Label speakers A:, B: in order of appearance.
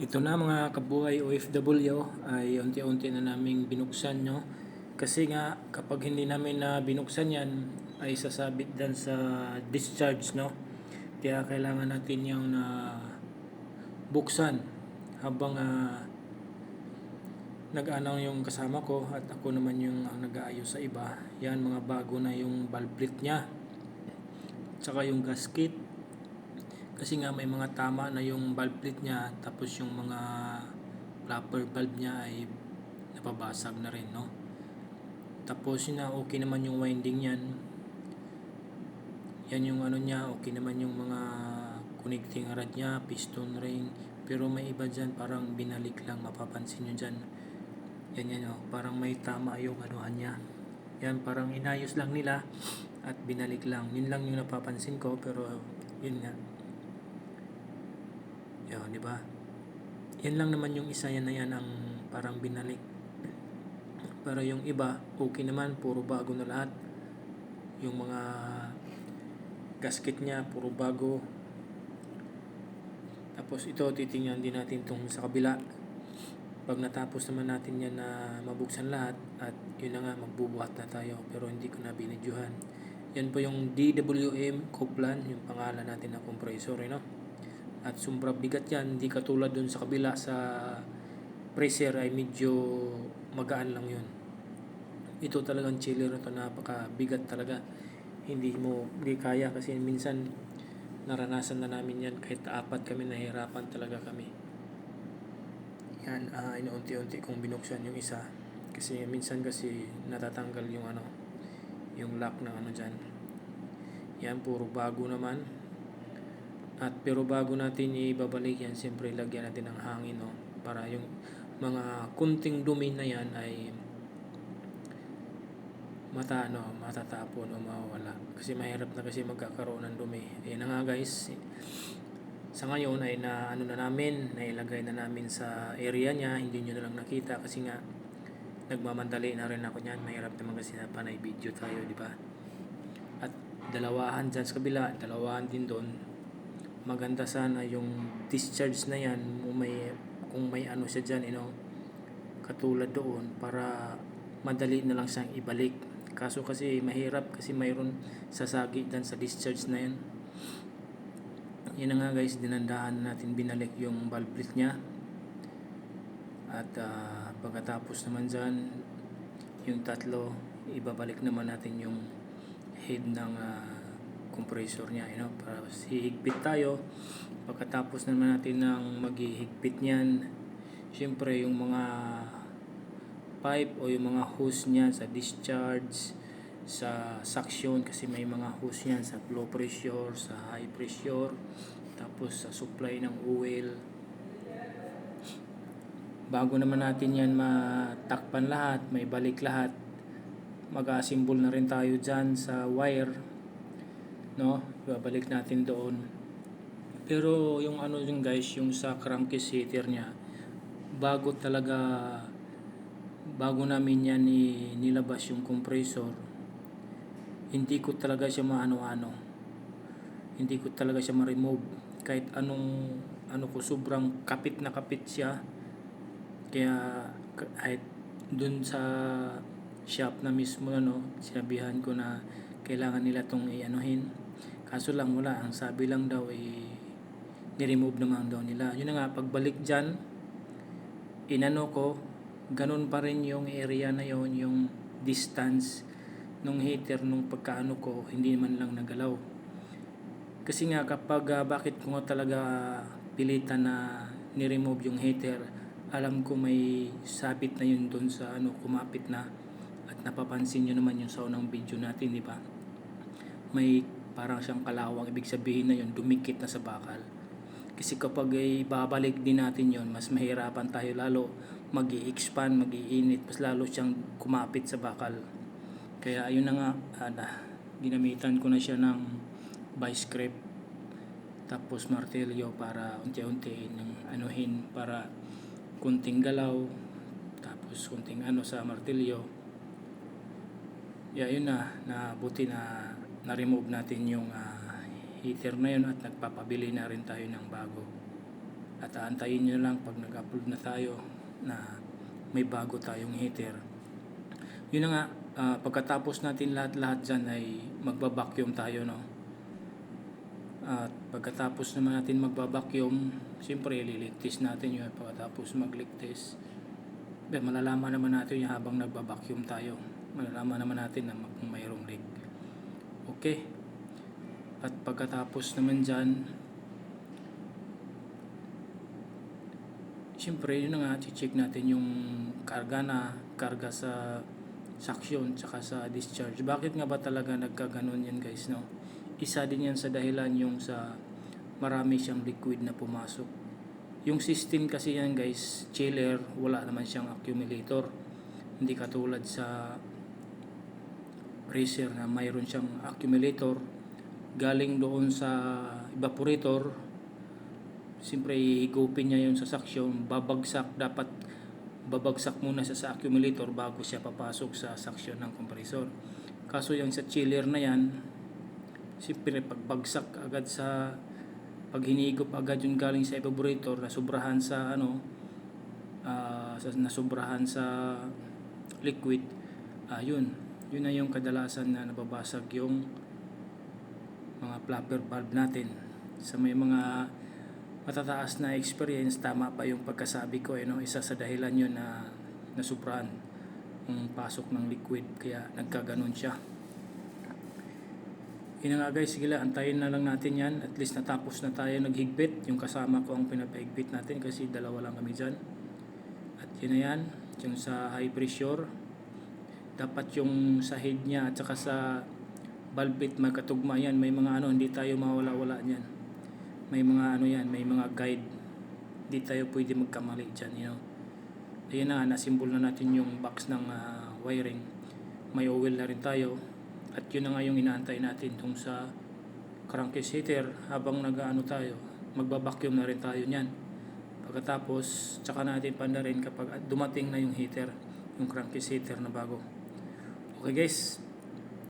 A: Ito na mga kabuhay OFW ay unti-unti na naming binuksan no. Kasi nga kapag hindi namin na binuksan yan ay sasabit dan sa discharge no. Kaya kailangan natin yung na buksan habang ah, nag-ano yung kasama ko at ako naman yung ang nag-aayos sa iba. Yan mga bago na yung valve plate niya. Tsaka yung gasket kasi nga may mga tama na yung valve plate niya tapos yung mga flapper valve niya ay napabasag na rin no? Tapos yun na okay naman yung winding yan yan yung ano niya okay naman yung mga connecting rod niya piston ring. Pero may iba dyan parang binalik lang mapapansin nyo dyan. Yan yan oh, parang may tama yung anuhan niya. Yan parang inayos lang nila at binalik lang. Yun lang yung napapansin ko pero yun nga yun, di ba? Yan lang naman yung isa yan na yan ang parang binalik. Pero yung iba, okay naman, puro bago na lahat. Yung mga gasket niya, puro bago. Tapos ito, titingnan din natin itong sa kabila. Pag natapos naman natin yan na mabuksan lahat, at yun na nga, magbubuhat na tayo. Pero hindi ko na binidyohan. Yan po yung DWM Coplan, yung pangalan natin na compressor, you know? At sobrang bigat yan hindi katulad dun sa kabila sa pressure ay medyo magaan lang yun. Ito talagang chiller ito napaka bigat talaga. Hindi mo hindi kaya kasi minsan naranasan na namin yan. Kahit apat kami nahirapan talaga kami. Yan uh, inuunti-unti kong binuksan yung isa. Kasi minsan kasi natatanggal yung ano yung lock ng ano dyan. Yan puro bago naman at pero bago natin ibabalik yan, siyempre lagyan natin ng hangin no para yung mga kunting dumi na yan ay mata ano, matatapon o mawawala. Kasi mahirap na kasi magkakaroon ng dumi. Ayun na nga guys. Sa ngayon ay na ano na namin, nailagay na namin sa area niya, hindi niyo na lang nakita kasi nga nagmamandali na rin ako niyan. Mahirap naman kasi na panay video tayo, di ba? At dalawahan dyan sa kabila, dalawahan din doon maganda sana yung discharge na yan may, kung may ano siya dyan you know, katulad doon para madali na lang siyang ibalik. Kaso kasi mahirap kasi mayroon sasagi dan sa discharge na yan. Yun na nga guys dinandahan natin binalik yung valve plate nya at uh, pagkatapos naman dyan yung tatlo ibabalik naman natin yung head ng uh, compressor niya you know, para hihigpit tayo. Pagkatapos naman natin ng maghihigpit niyan syempre yung mga pipe o yung mga hose niya sa discharge sa suction kasi may mga hose yan sa low pressure sa high pressure tapos sa supply ng oil. Bago naman natin yan matakpan lahat may balik lahat mag-assemble na rin tayo dyan sa wire no? Babalik natin doon. Pero yung ano yung guys yung sa crankcase heater niya bago talaga bago namin yan ni, nilabas yung compressor hindi ko talaga siya maano-ano. Hindi ko talaga siya ma-remove. Kahit anong ano ko sobrang kapit na kapit siya. Kaya kahit dun sa shop na mismo ano sinabihan ko na kailangan nila tong i-anuhin. Kaso lang wala. Ang sabi lang daw ay ni-remove naman daw nila. Yun na nga pagbalik dyan inano ko ganun pa rin yung area na yon yung distance nung heater nung pagkaano ko hindi man lang nagalaw. Kasi nga kapag uh, bakit ko nga talaga pilitan na ni-remove yung heater alam ko may sabit na yun doon sa ano kumapit na. At napapansin nyo naman yung sa unang video natin di ba may parang siyang kalawang ibig sabihin na yun dumikit na sa bakal. Kasi kapag ay babalik din natin yon mas mahirapan tayo lalo mag expand mag iinit mas lalo siyang kumapit sa bakal. Kaya ayun na nga ada, ginamitan ko na siya ng vice grip tapos martilyo para unti-unti ng anuhin para kunting galaw tapos kunting ano sa martilyo yeah, yun na na buti na na-remove natin yung uh, heater na yun at nagpapabili na rin tayo ng bago At aantayin nyo lang pag nag-upload na tayo na may bago tayong heater. Yun na nga, ah, pagkatapos natin lahat-lahat dyan ay magbabacuum tayo, no? At pagkatapos naman natin magbabacuum, siyempre liligtis natin yun. Pagkatapos magligtis, eh, malalaman naman natin yung habang nagbabacuum tayo. Malalaman naman natin na mayroong leak. Okay. At pagkatapos naman dyan, siyempre yun na nga, check natin yung karga na, karga sa suction, tsaka sa discharge. Bakit nga ba talaga nagkaganon yan guys, no? Isa din yan sa dahilan yung sa marami siyang liquid na pumasok. Yung system kasi yan guys, chiller, wala naman siyang accumulator. Hindi katulad sa freezer na mayroon siyang accumulator. Galing doon sa evaporator siyempre higupin niya yun sa suction. Babagsak dapat babagsak muna siya sa accumulator bago siya papasok sa suction ng compressor. Kaso yung sa chiller na yan siyempre pagbagsak agad sa pag hinigop agad yung galing sa evaporator na sobrahan sa ano ah, sa nasubrahan sa liquid ayun yun na yung kadalasan na nababasag yung mga flapper valve natin. Sa may mga matataas na experience tama pa yung pagkasabi ko eh, no? isa sa dahilan yun na nasubrahan yung pasok ng liquid kaya nagkaganon siya. Yun nga guys sige lang antayin na lang natin yan. At least natapos na tayo naghigpit yung kasama ko ang pinapahigpit natin kasi dalawa lang kami dyan. At yun na yan yung sa high pressure dapat yung sa head niya at saka sa valve magkatugma yan. May mga ano hindi tayo mawala-wala niyan. May mga ano yan may mga guide. Hindi tayo pwede magkamali dyan you know. Ayun na nasimbol na natin yung box ng ah, wiring. May oil na rin tayo. At yun na nga yung inaantay natin tong sa crankcase heater. Habang nag-ano tayo magbabacuum na rin tayo niyan. Pagkatapos tsaka natin panda rin kapag dumating na yung heater yung crankcase heater na bago okay guys